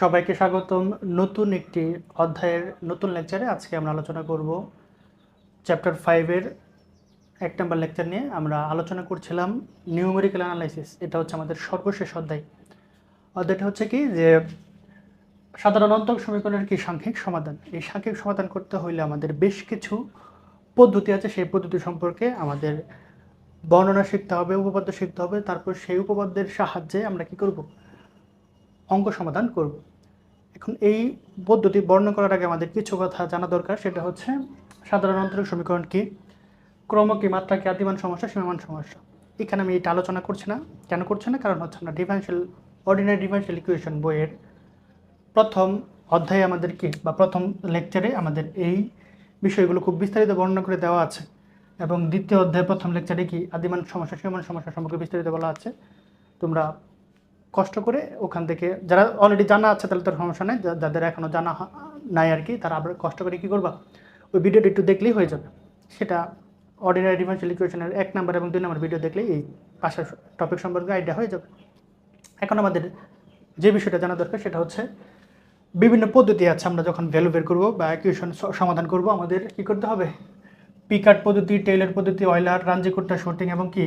সবাইকে স্বাগতম নতুন একটি অধ্যায়ের নতুন লেকচারে আজকে আমরা আলোচনা করব চ্যাপ্টার ফাইভের এক নম্বর লেকচার নিয়ে। আমরা আলোচনা করছিলাম নিউমেরিক্যাল অ্যানালাইসিস এটা হচ্ছে আমাদের সর্বশেষ অধ্যায়। অধ্যায়টা হচ্ছে কি যে সাধারণ অন্তক সমীকরণের কি সাংখ্যিক সমাধান? এই সাংখ্যিক সমাধান করতে হইলে আমাদের বেশ কিছু পদ্ধতি আছে। সেই পদ্ধতি সম্পর্কে আমাদের বর্ণনা শিখতে হবে, উপপাদ্য শিখতে হবে। তারপর সেই উপপাদ্যের সাহায্যে আমরা কি করব? অঙ্ক সমাধান করব। এখন এই পদ্ধতি বর্ণনা করার আগে আমাদের কিছু কথা জানা দরকার, সেটা হচ্ছে সাধারণ অন্তরিক সমীকরণ কি? ক্রম কি, মাত্রা কি, আদিমান সমস্যা, সীমামান সমস্যা? এখানে আমি এটা আলোচনা করছি না। কেন করছি না? কারণ হচ্ছে আমরা ডিফারেন্সিয়াল অর্ডিনারি ডিফারেন্সিয়াল ইকুয়েশন বইয়ের প্রথম অধ্যায়ে আমাদের কি, বা প্রথম লেকচারে আমাদের এই বিষয়গুলো খুব বিস্তারিত বর্ণনা করে দেওয়া আছে। এবং দ্বিতীয় অধ্যায়ে প্রথম লেকচারে কি, আদিমান সমস্যা সীমান সমস্যা সম্পর্কে বিস্তারিত বলা আছে। তোমরা কষ্ট করে ওখান থেকে, যারা অলরেডি জানা আছে তাহলে তোর সমস্যা নেই যাদের এখনও জানা নাই আর কি, তারা আবার কষ্ট করে কী করবা? ওই ভিডিওটা একটু দেখলেই হয়ে যাবে। সেটা অর্ডিনারি ডিফারেন্সিয়াল ইকুয়েশনের এক নাম্বার এবং দুই নম্বর ভিডিও দেখলেই এই পাশের টপিক সম্পর্কে আইডিয়া হয়ে যাবে। এখন আমাদের যে বিষয়টা জানা দরকার সেটা হচ্ছে বিভিন্ন পদ্ধতি আছে, আমরা যখন ভ্যালু বের করব বা ইকুয়েশন সমাধান করব, আমাদের কি করতে হবে? পিকার্ট পদ্ধতি টেইলর পদ্ধতি অয়লার রাঞ্জিকুট্টা শুটিং এবং কি?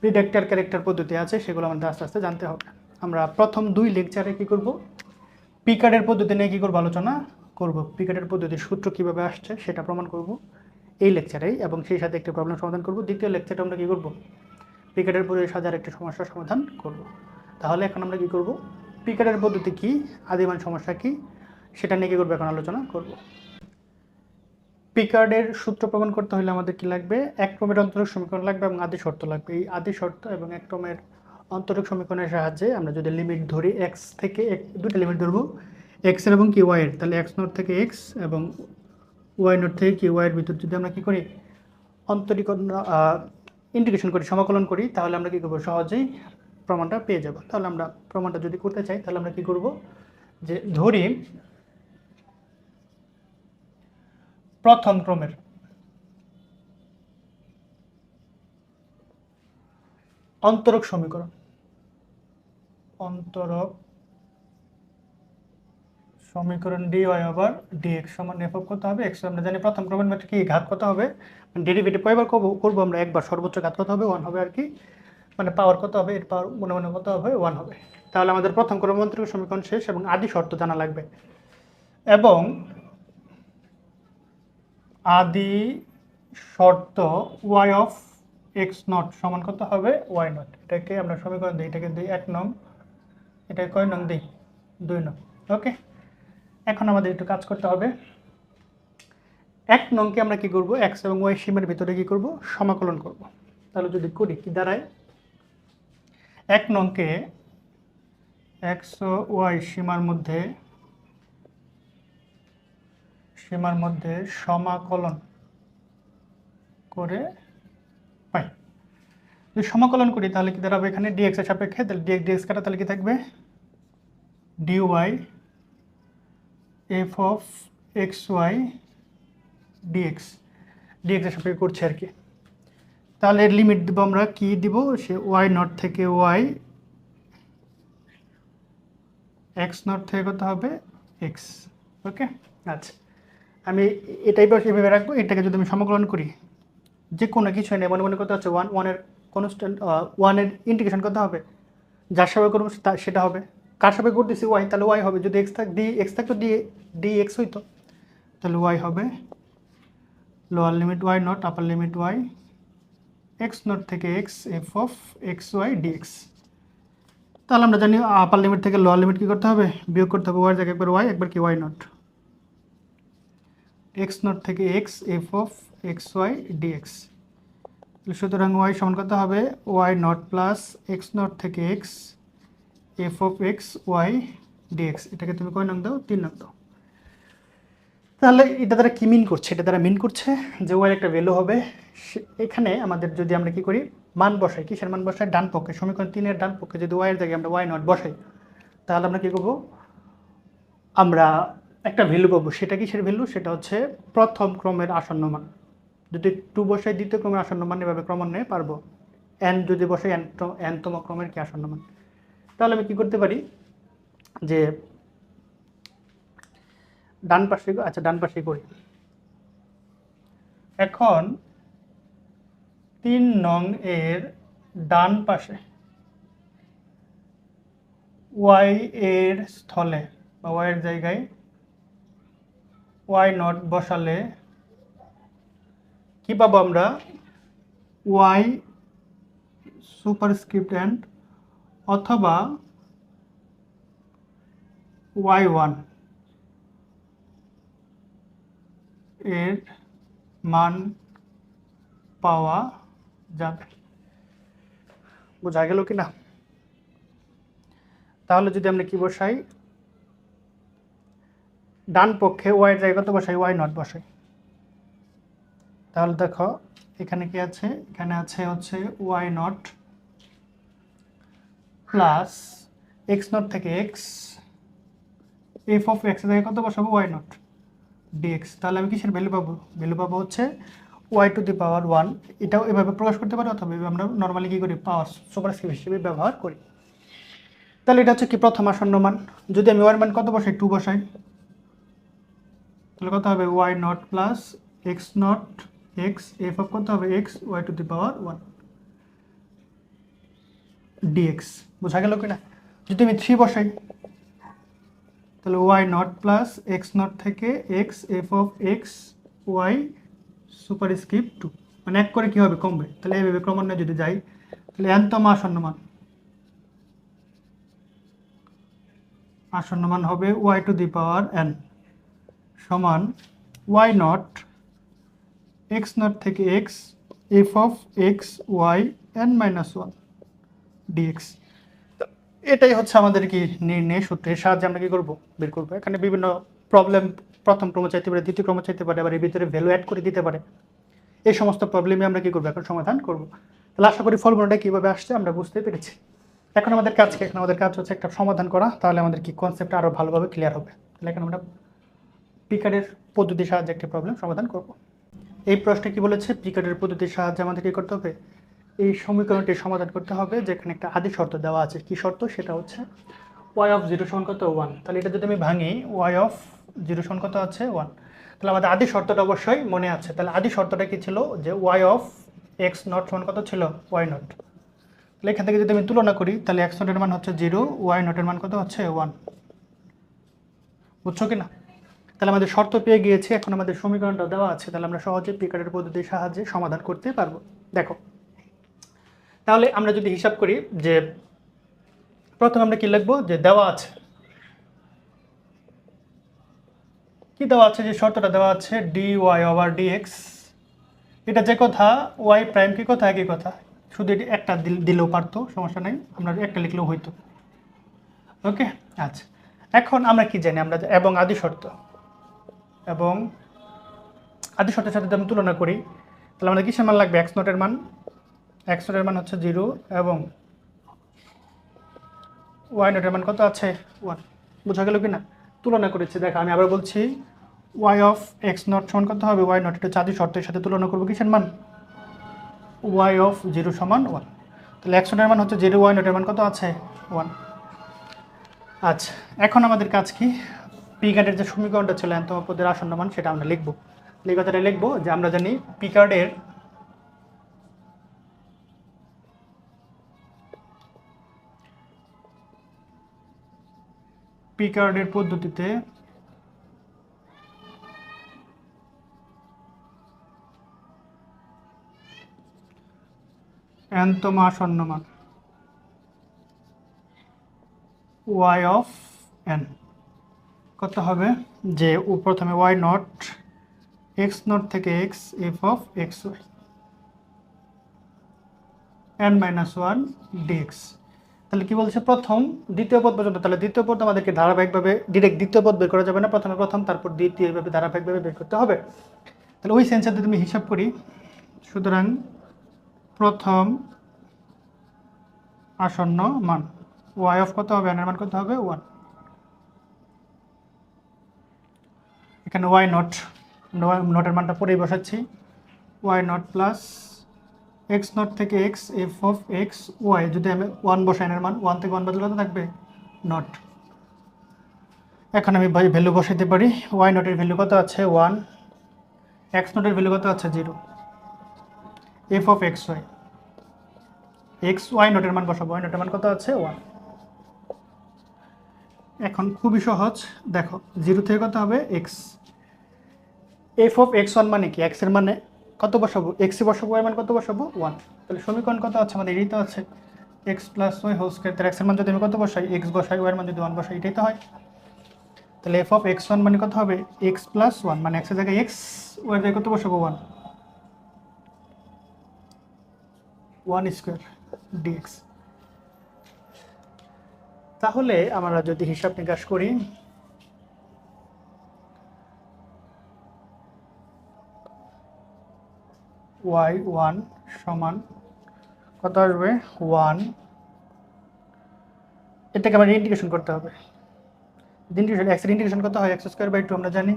প্রিডেক্টার ক্যারেক্টার পদ্ধতি আছে, সেগুলো আমাদের আস্তে আস্তে জানতে হবে। আমরা প্রথম দুই লেকচারে কি করব? পিকারের পদ্ধতি নিয়ে কী করব আলোচনা করব? পিকারের পদ্ধতির সূত্র কীভাবে আসছে সেটা প্রমাণ করব। এই লেকচারেই এবং সেই সাথে একটি প্রবলেম সমাধান করব। দ্বিতীয় লেকচারে আমরা কী করব? পিকারের পদ্ধতির সাথে একটি সমস্যার সমাধান করব। তাহলে এখন আমরা কী করব? পিকারের পদ্ধতি কী? আদিমান সমস্যা কী? সেটা নিয়ে কী করব? এখন আলোচনা করব। পিকার্ডের সূত্র প্রমাণ করতে হলে আমাদের কি লাগবে? এক ক্রমের অন্তরিক সমীকরণ লাগবে এবং আদি শর্ত লাগবে। এই আদি শর্ত এবং এক ক্রমের অন্তরিক সমীকরণের সাহায্যে আমরা যদি লিমিট ধরি এক্স থেকে এক দুটো লিমিট ধরবো। এক্স এক্সের এবং কি ওয়াইয়ের তাহলে এক্স নোট থেকে এক্স এবং ওয়াই নোট থেকে কি ওয়াইয়ের ভিতর যদি আমরা কী করি অন্তরীকরণ ইন্টিগ্রেশন করি, সমাকলন করি, তাহলে আমরা কী করব? সহজেই প্রমাণটা পেয়ে যাব। তাহলে আমরা প্রমাণটা যদি করতে চাই, তাহলে আমরা কি করব? যে ধরি প্রথম ক্রমের অন্তরক সমীকরণ। অন্তরক সমীকরণ d y over d x সমান এফ কত হবে? এক্স আমরা জানি প্রথম ক্রমের মধ্যে কি? ঘাত কত হবে? ডেরিভেটিভ কয়বার করব? আমরা একবার। সর্বোচ্চ ঘাত কত হবে? ওয়ান হবে আর কি? মানে পাওয়ার কত হবে? এর পাওয়ার মনে মনে কত হবে? ওয়ান হবে। তাহলে আমাদের প্রথম ক্রম অন্তরিক সমীকরণ শেষ এবং আদি শর্ত জানা লাগবে। এবং আদি শর্ত ওয়াই অফ এক্স নট সমান কত হবে? ওয়াই নট এটাকে আমরা সমীকরণ দিই, এটাকে দিই এক নং। এটাকে কয় নং দিই? দুই নং। ওকে এখন আমাদের একটু কাজ করতে হবে। এক নংকে আমরা কি করব? এক্স এবং ওয়াই সীমার ভিতরে কি করব? সমাকলন করব। তাহলে যদি করি, কি দাঁড়ায়? এক নংকে এক্স ও ওয়াই সীমার মধ্যে সীমার মধ্যে সমাকলন করে যদি সমাকলন করি, তাহলে কি দাঁড়াবে এখানে? ডিএক্স এর সাপেক্ষে, তাহলে ডিএক্স ডিএক্স কাটা তাহলে কি থাকবে? D y f of x y d x d x এর সাপেক্ষে করছে আর কি। তাহলে এর লিমিট দেবো আমরা কি দিব? সে ওয়াই নট থেকে ওয়াই এক্স নট থেকে কত হবে? এক্স ওকে আচ্ছা আমি এটাই এভাবে রাখব? এটাকে যদি আমি সমাকলন করি যে কোনো কিছু নেই মনে মনে কত হচ্ছে ওয়ান ওয়ানের কনস্ট্যান্ট ওয়ানের ইন্টিগ্রেশন কত হবে। যার সবাই করব সেটা হবে। কার সবাই করতেছি ওয়াই তাহলে ওয়াই হবে। যদি এক্স থাক ডি এক্স থাকতো ডি ডি এক্স হইতো। তাহলে ওয়াই হবে lower limit y naught upper limit y x naught থেকে x f of x y d x তাহলে আমরা জানি আপার লিমিট থেকে লোয়ার লিমিট কী করতে হবে? বিয়োগ করতে হবে ওয়াই জায়গায় একবার ওয়াই একবার কি ওয়াই নট এক্স নট থেকে X F of X Y DX সুতরাং ওয়াই সমান কত হবে? Y not plus X not থেকে X F of X Y DX এটাকে তুমি কয় নং দাও? তিন নং দাও। তাহলে এটা দ্বারা কী মিন করছে? এটা দ্বারা মিন করছে যে ওয়াই একটা ভ্যালু হবে। এখানে আমাদের যদি আমরা কি করি? মান বসাই। কিসের মান বসাই? ডান পক্ষে। সমীকরণ তিনের ডান পক্ষে যদি ওয়াইয়ের জায়গায় আমরা ওয়াই নট বসাই, তাহলে আমরা কী করব? আমরা একটা ভ্যালু পাবো। সেটা কিসের ভ্যালু সেটা হচ্ছে প্রথম ক্রমের আসন্ন মান। যদি টু বসাই দ্বিতীয় ক্রমের আসন্ন মান এভাবে ক্রমান্বয়ে পারব এন যদি এন এনতম ক্রমের কি আসন্ন মান? তাহলে আমি কি করতে পারি? যে ডান পাশে আচ্ছা ডান পাশে করি। এখন তিন নং এর ডান পাশে ওয়াই এর স্থলে বা ওয়াই এর জায়গায় ওয়াই নট বসালে কি পাবো আমরা? ওয়াই সুপারস্ক্রিপ্ট অ্যান্ড অথবা ওয়াই ওয়ানের মান পাওয়া যাবে। বোঝা গেল কি না তাহলে যদি আমরা কি বসাই? ডান পক্ষে ওয়াই জায়গা তো বসাই ওয়াই নট বসাই। তাহলে দেখো, এখানে কি আছে? এখানে আছে হচ্ছে y naught plus x naught থেকে এক্স এফ অফ এক্স থেকে কত বসাবো? ওয়াই নট ডিএক্স তাহলে আমি কিসের ভ্যালু পাবো? ভ্যালু পাবো হচ্ছে y to the power one এটাও এভাবে প্রকাশ করতে পারি, অথবা আমরা নর্মালি কী করি? পাওয়ার সুপার সুপারস্ক্রিপ্ট হিসেবে ব্যবহার করি। তাহলে এটা হচ্ছে কি? প্রথম আসন্ন মান। যদি আমি ওয়াই মান কত বসাই? টু বসাই। তাহলে কত হবে? Y naught plus x naught x f of কত হবে? X y to the power one d x বোঝা গেল কিনা? যদি আমি থ্রি বসাই, তাহলে y naught plus x naught থেকে x f of x y superscript two মানে এক করে কী হবে? কমবে। তাহলে এইভাবে ক্রমান্বয়ে যদি যাই, তাহলে এনতম আসন্ন মান। আসন্ন মান হবে y to the power n সমান ওয়াই নট এক্স নট থেকে x, f of x, y, n minus one d x. এটাই হচ্ছে আমাদের কি নির্ণয় সূত্রের সাহায্যে আমরা কি করব? বের করব। এখানে বিভিন্ন প্রবলেম প্রথম ক্রম চাইতে পারে, দ্বিতীয় ক্রম চাইতে পারে, আবার এর ভিতরে ভ্যালু অ্যাড করে দিতে পারে। এই সমস্ত প্রবলেমে আমরা কি করব? এখন সমাধান করব। তাহলে আশা করি ফলগুলোটা কীভাবে আসছে আমরা বুঝতে পেরেছি। এখন আমাদের কাজ এখন আমাদের কাজ হচ্ছে একটা সমাধান করা। তাহলে আমাদের কি কনসেপ্ট আরও ভালোভাবে ক্লিয়ার হবে। তাহলে এখন আমরা পিকারের পদ্ধতির সাহায্যে একটি প্রবলেম সমাধান করব। এই প্রশ্নে কি বলেছে? পিকারের পদ্ধতির সাহায্যে আমাদের কি করতে হবে। এই সমীকরণটি সমাধান করতে হবে, যেখানে একটা আদি শর্ত দেওয়া আছে। কি শর্ত? সেটা হচ্ছে ওয়াই অফ জিরো সমান কত? ওয়ান তাহলে এটা যদি আমি ভাঙি ওয়াই অফ জিরো সমান কত আছে? ওয়ান তাহলে আমাদের আদি শর্তটা অবশ্যই মনে আছে। তাহলে আদি শর্তটা কি ছিল? যে ওয়াই অফ এক্স নট সমান কত ছিল? ওয়াই নট তাহলে এখান থেকে যদি আমি তুলনা করি, তাহলে এক্স নটের মান হচ্ছে জিরো ওয়াই নটের মান কত হচ্ছে? ওয়ান বুঝছ কি না তাহলে আমাদের শর্ত পেয়ে গিয়েছি, এখন আমাদের সমীকরণটা দেওয়া আছে, তাহলে আমরা সহজে পিকারের পদ্ধতির সাহায্যে সমাধান করতে পারব। দেখো, তাহলে আমরা যদি হিসাব করি যে প্রথমে আমরা কি লিখব? যে দেওয়া আছে। কি দেওয়া আছে? যে শর্তটা দেওয়া আছে ডি ওয়াই ওভার ডিএক্স এটা যে কথা ওয়াই প্রাইম কি কথা? একই কথা। শুধু এটি একটা দিল- দিলেও পারতো, সমস্যা নেই, আমরা একটা লিখলেও হইতো। ওকে আচ্ছা। এখন আমরা কি জানি? আমরা এবং আদি শর্ত। এবং আদি শর্তের সাথে যদি আমি তুলনা করি, তাহলে আমাদের কিসের মান লাগবে? এক্স নটের মান? এক্স নটের মান হচ্ছে জিরো এবং ওয়াই নটের মান কত আছে? ওয়ান বোঝা গেল কি না তুলনা করেছি। দেখো, আমি আবার বলছি ওয়াই অফ এক্স নট সমান কত হবে? ওয়াই নট এটা চাঁদি শর্তের সাথে তুলনা করব কিসের মান? ওয়াই অফ জিরো সমান ওয়ান তাহলে এক্স নটের মান হচ্ছে জিরো ওয়াই নটের মান কত আছে? ওয়ান আচ্ছা এখন আমাদের কাজ কি? পি কার্ডের যে সমীকরণটা ছিল এন্তম পদের আসন্ন মান, সেটা আমরা লিখব। কথাটা লিখব যে আমরা জানি পি কার্ডের পি কার্ডের পদ্ধতিতে এনতম আসন্ন মান ওয়াই অফ এন কত হবে যে প্রথমে ওয়াই নট এক্স নট থেকে x f of x y n minus one d x তাহলে কি বলছে? প্রথম দ্বিতীয় পদ পর্যন্ত। তাহলে দ্বিতীয় পদ আমাদেরকে ধারাবাহিকভাবে ডিরেক্ট দ্বিতীয় পদ বের করা যাবে না। প্রথমে প্রথম, তারপর দ্বিতীয় এভাবে ধারাবাহিকভাবে বের করতে হবে। তাহলে ওই সেন্সার যদি আমি হিসাব করি, সুতরাং প্রথম আসন্ন মান ওয়াই অফ কত হবে? এনের মান কত হবে? ওয়ান এখানে ওয়াই নট নটের মানটা পরেই বসাচ্ছি। Y naught plus x naught থেকে x f of x y যদি আমি ওয়ান বসাই, এর মান ওয়ান থেকে ওয়ান বদলাতে থাকবে? নট এখন আমি ভ্যালু বসাইতে পারি। ওয়াই নটের ভ্যালু কত আছে? ওয়ান এক্স নটের ভ্যালু কত আছে? Zero f of x y x y নটের মান বসাবো। ওয়াই নটের মান কত আছে? ওয়ান এখন খুবই সহজ। দেখো জিরো থেকে কত হবে? X f of x one মানে কি? এক্সের মানে কত বসাবো? এক্সে বসাবো ওয়াই মান কত বসাবো? ওয়ান তাহলে সমীকরণ কত আছে? আমাদের এটাই তো আছে। X plus y whole square তাহলে এক্সের মান যদি আমি কত বসাই? এক্স বসাই ওয়াইয়ের মান যদি ওয়ান বসাই, এটাই তো হয়। তাহলে এফ অফ এক্স ওয়ান মানে কত হবে? এক্স প্লাস ওয়ান মানে এক্সের জায়গায় এক্স ওয়াই জায়গায় কত বসাবো? ওয়ান ওয়ান স্কোয়ার ডিএক্স তাহলে আমরা যদি হিসাব নিকাশ করি ওয়াই ওয়ান সমান, কত আসবে? ওয়ান এটাকে আবার ইন্টিগ্রেশন করতে হবে। ইন্টিগ্রেশন এক্সের ইন্টিগ্রেশন কত হয়? এক্স স্কোয়ার বাই টু আমরা জানি।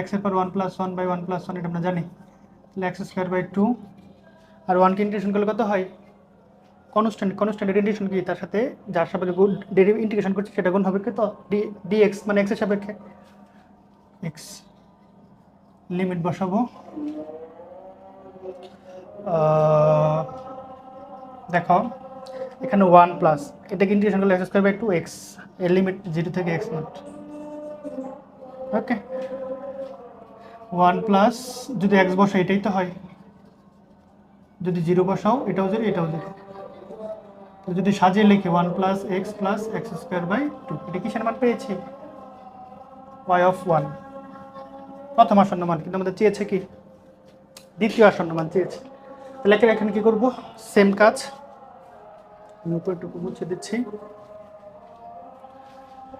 এক্সের পর one plus one by one plus one এটা আমরা জানি। তাহলে এক্স স্কোয়ার বাই টু আর ওয়ানকে ইন্টিগ্রেশন করলে কত হয়? কনস্ট্যান্ট কনস্ট্যান্টের ইন্টিগ্রেশন কি? তার সাথে যার সাপেক্ষে গুণ ডেরিভ ইন্টিগ্রেশন করছি, সেটা গুণ হবে কত? ডি ডি এক্স মানে এক্সের সাপেক্ষে। এক্স লিমিট বসাবো। দেখো, এখানে ওয়ান প্লাস এটাকে ইন্টিগ্রেশন করলে এক্স বাই টু এক্সের লিমিট জিরো থেকে x naught okay one plus যদি এক্স বসে এটাই তো হয়। যদি জিরো বসাও, এটাও জিরো এটাও জিরো যদি সাজিয়ে লিখি one plus x plus x square by two এটা কিসের মান পেয়েছি? ওয়াই অফ ওয়ান প্রথম আসন্ন মান, কিন্তু আমাদের চেয়েছে কি? দ্বিতীয় আসন্ন মান চেয়েছে। তাহলে এখানে কী করব? সেম কাজ। উপরটুকু মুছে দিচ্ছি।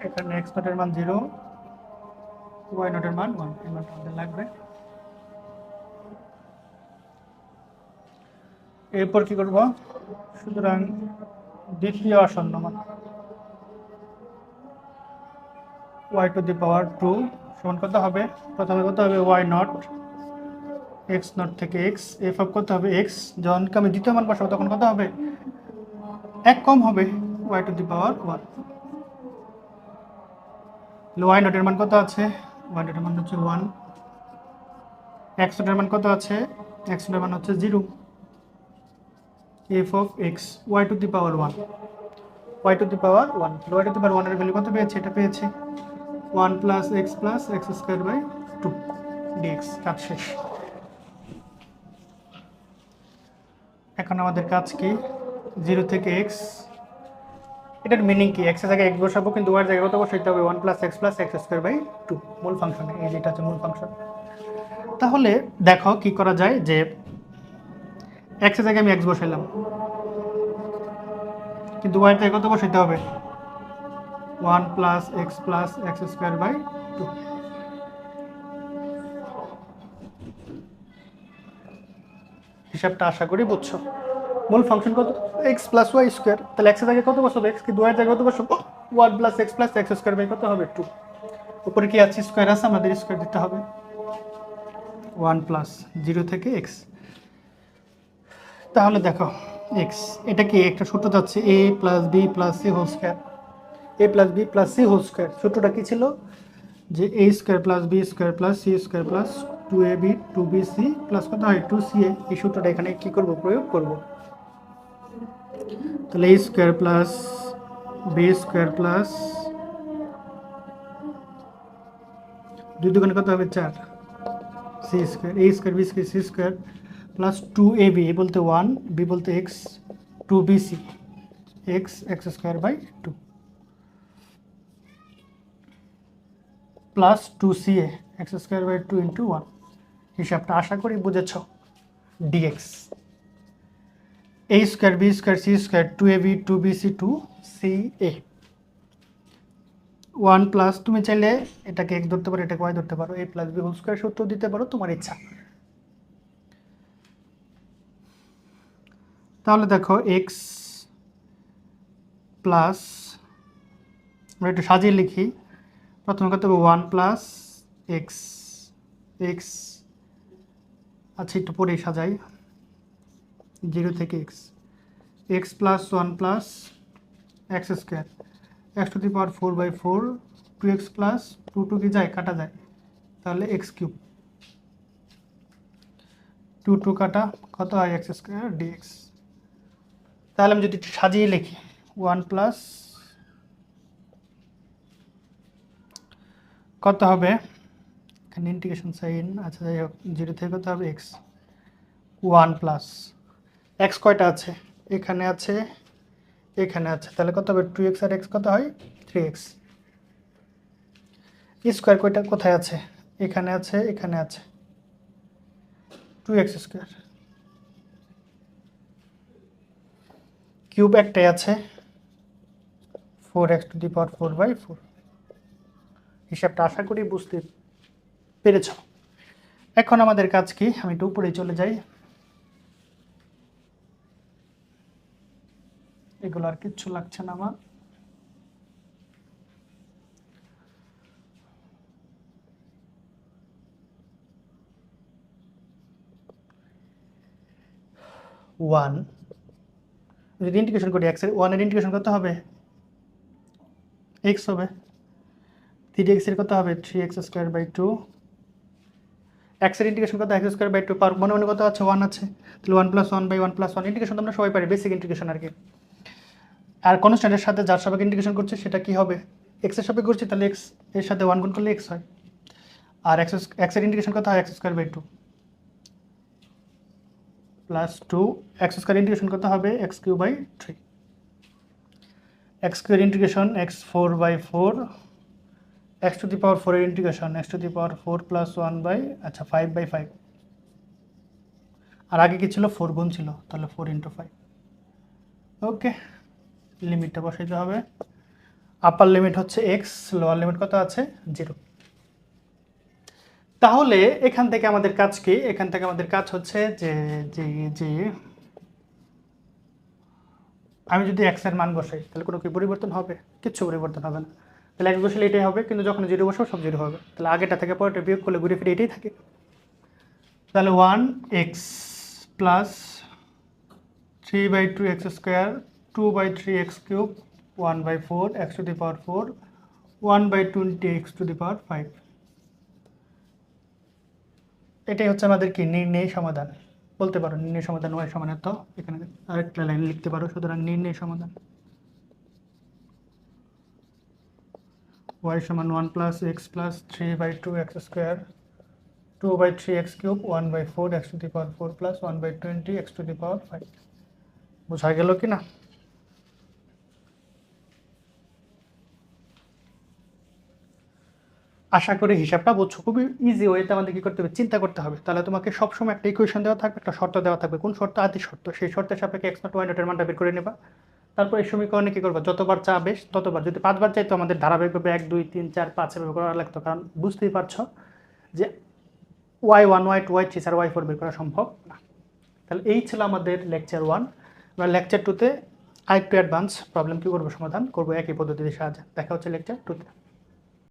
এখানে এক্স নটের মান জিরো ওয়াই নটের মান ওয়ান এই মানটা লাগবে। এরপর কি করব? সুতরাং দ্বিতীয় আসন্ন মান। Y to the power two সমান কত হবে। প্রথমে কত হবে ওয়াই নট এক্স নট থেকে এক্স এফ অফ কত হবে এক্স যখন আমি দ্বিতীয় মান বসাবো তখন কত হবে? এক কম হবে y to the power one y নটের মান কত আছে? ওয়াই নটের মান হচ্ছে ওয়ান এক্স নটের মান কত আছে? এক্স নটের মান হচ্ছে zero f of x y to the power one y to the power one y to the power ওয়ানের ভ্যালু কত পেয়েছে? এটা পেয়েছে। One plus x plus x square by two d x কাজ শেষ। এখন আমাদের কাজ কি? জিরো থেকে এক্স। এটার মিনিং কি? এক্সের জায়গায় এক্স বসাবো, কিন্তু ওয়ার জায়গায় কত বসাইতে হবে? One plus x plus x square by two. মূল ফাংশনে, এই যেটা হচ্ছে মূল ফাংশন। তাহলে দেখো কি করা যায় যে এক্সের জায়গায় আমি এক্স বসাইলাম। কিন্তু ওয়ার জায়গায় কত বসাইতে হবে? One plus x plus x square by two. হিসাবটা আশা করি বুঝছ। মূল ফাংশন কত? এক্স প্লাস ওয়াই স্কোয়ার তাহলে এক্সের জায়গায় কত বসাবো? এক্স কি দুয়ের জায়গায় কত বসাবো? One plus x plus x square by কত হবে? টু উপরে কি আছে? স্কোয়ার আছে, আমাদের স্কোয়ার দিতে হবে। ওয়ান প্লাস জিরো থেকে এক্স তাহলে দেখো এক্স এটা কি একটা সূত্র যাচ্ছে? A plus b plus c whole square a plus b plus c whole square সূত্রটা কি ছিল? যে a square plus b square plus c square plus two a b two b c plus কত হয়? টু সি এ এই সূত্রটা এখানে কি করব? প্রয়োগ করব। তাহলে a square plus b square plus দুই দুগুণে কত হবে? চার। C square a square b square c square plus two a b a বলতে ওয়ান বি বলতে x two b c x x square by two plus two c a x square by two into one হিসাবটা আশা করি বুঝেছ। D x a square b square c square two a b two b c two c a one plus তুমি চাইলে এটাকে এক ধরতে পারো, এটাকে ওয়াই ধরতে পারো a plus b whole square সূত্র দিতে পারো, তোমার ইচ্ছা। তাহলে দেখো এক্স প্লাস আমরা একটু সাজিয়ে লিখি। প্রথমে কত হবে? ওয়ান প্লাস এক্স এক্স আচ্ছা একটু পরেই সাজাই। জিরো থেকে x x plus one plus x square x to the power four by four two x plus two two কি যায়, কাটা যায়। তাহলে এক্স কিউব টু টু কাটা, কত হয় এক্স স্কোয়ার ডিএক্স তাহলে আমি যদি একটু সাজিয়ে লিখি ওয়ান প্লাস কত হবে? এখানে ইন্টিগ্রেশন সাইন আচ্ছা যাই হোক জিরো থেকে কত হবে এক্স ওয়ান প্লাস এক্স কয়টা আছে? এখানে আছে এখানে আছে, তাহলে কত হবে? টু এক্স আর এক্স কত হয়? থ্রি এক্স স্কোয়ার কয়টা, কোথায় আছে? এখানে আছে এখানে আছে। টু এক্স স্কোয়ার কিউব একটাই আছে। Four x to the power four by four হিসাবটা আশা করি বুঝতে পেরেছ। এখন আমাদের কাজ কি? আমি একটু উপরে চলে যাই। এগুলো আর কিচ্ছু লাগছে না আমার। ওয়ান যদি ইন্টিগ্রেশন করি এক্সের ওয়ানের ইন্টিগ্রেশন কত হবে? এক্স হবে। থ্রি এক্সের কত হবে? Three x square by two এক্সের ইন্টিগ্রেশন কত এক্স স্কোয়ার বাই টু পার মনে মনে কত আছে? ওয়ান আছে। তাহলে one plus one by one plus one integration তো সবাই পারি বেসিক ইন্টিগ্রেশন আর কি। আর কনস্ট্যান্টের সাথে যার সাপেক্ষে ইন্টিগ্রেশন করছে সেটা কি হবে? এক্সের সাপেক্ষে করছি, তাহলে এক্সের সাথে ওয়ান গুণ করলে এক্স হয়। আর এক্স এক্সের ইন্টিগ্রেশন কত হয়? X square by two plus two x square integration কত হবে? X cube by three x square integration x four by four x to the power ফোরের integration x to the power four plus one by আচ্ছা five by five আর আগে কি ছিল? Four গুণ ছিল, তাহলে ফোর ইন্টু ফাইভ ওকে লিমিটটা বসাইতে হবে। আপার লিমিট হচ্ছে এক্স লোয়ার লিমিট কত আছে? জিরো তাহলে এখান থেকে আমাদের কাজ কি? এখান থেকে আমাদের কাজ হচ্ছে যে যে যে, আমি যদি এক্সের মান বসাই, তাহলে কোনো কি পরিবর্তন হবে? কিচ্ছু পরিবর্তন হবে না। তাহলে এক্স বসালে এটাই হবে, কিন্তু যখন জিরো বসাবো সব জিরো হবে। তাহলে আগেটা থেকে পরেরটা বিয়োগ করলে ঘুরে ফিরে এটাই থাকে। তাহলে one x plus three by two x square two by three x cube one by four x to the power four one by twenty x to the power five এটাই হচ্ছে আমাদের কি নির্ণয় সমাধান। বলতে পারো, নির্ণয় সমাধান ওয়াই সমানের তো এখানে আরেকটা লাইন লিখতে পারো, সুতরাং নির্ণয় সমাধান। ওয়াই সমান one plus x plus three by two x square two by three x cube one by four x to the power four plus one by twenty x to the power five বোঝা গেল কি না? আশা করি হিসাবটা বুঝছ। খুবই easy ওয়েতে আমাদের কী করতে হবে? চিন্তা করতে হবে। তাহলে তোমাকে সবসময় একটা ইকুয়েশন দেওয়া থাকবে, একটা শর্ত দেওয়া থাকবে। কোন শর্ত? আদি শর্ত। সেই শর্তের সাপেক্ষে এক্স নট ওয়াই নটের মানটা বের করে নেবা। তারপর এই সমীকরণে কী করব? যতবার চাবে ততবার। যদি পাঁচবার চাই তো আমাদের ধারাবাহিকভাবে এক, দুই, তিন, চার, পাঁচ এভাবে করা লাগতো। কারণ বুঝতেই পারছ যে y one y two y three চার ওয়াই ফোর বের করা সম্ভব না। তাহলে এই ছিল আমাদের লেকচার ওয়ান এবার লেকচার টুতে আরেকটু অ্যাডভান্স প্রবলেম কী করব? সমাধান করব একই পদ্ধতির সাহায্যে। দেখা হচ্ছে লেকচার টুতে